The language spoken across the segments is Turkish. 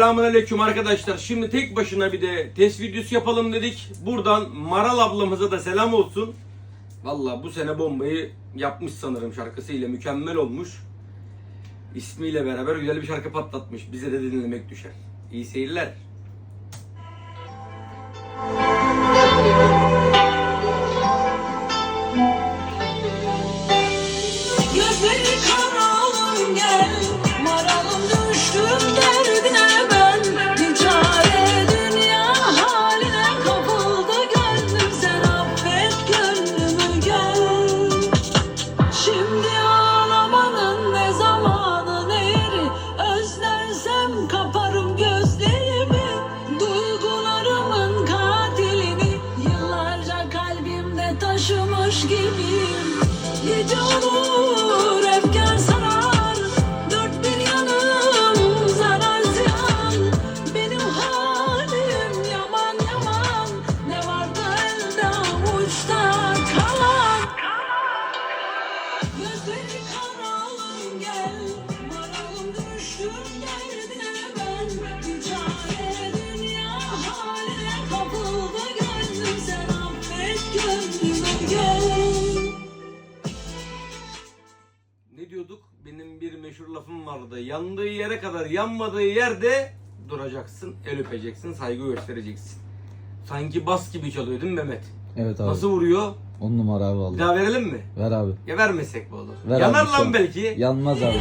Selamünaleyküm arkadaşlar. Şimdi tek başına bir de test videosu yapalım dedik. Buradan Maral ablamıza da selam olsun. Valla bu sene bombayı yapmış sanırım şarkısıyla mükemmel olmuş. İsmiyle beraber güzel bir şarkı patlatmış. Bize de dinlemek düşer. İyi seyirler. Taşımış gibiyim Gece olur efkar sarar. Dört bir yanım zarar ziyan. Benim halim yaman yaman. Ne vardı elde avuçta kalan? Gözleri karalım gel Benim bir meşhur lafım vardı. Yandığı yere kadar yanmadığı yerde duracaksın, el öpeceksin, saygı göstereceksin. Sanki bas gibi çalıyor değil mi Mehmet? Evet abi. Nasıl vuruyor? 10 numara abi Bir vallahi. daha verelim mi? Ver abi. Ya vermesek bu olur. Ver Yanar abi, lan sen- belki. Yanmaz abi.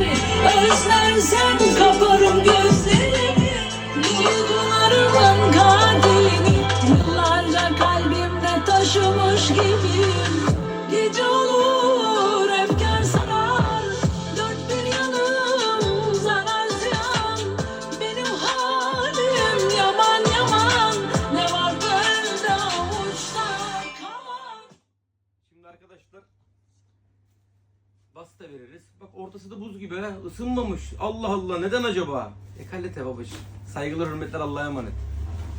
Bas da veririz. Bak ortası da buz gibi ha. Isınmamış. Allah Allah neden acaba? E kallete babacığım. Saygılar hürmetler Allah'a emanet.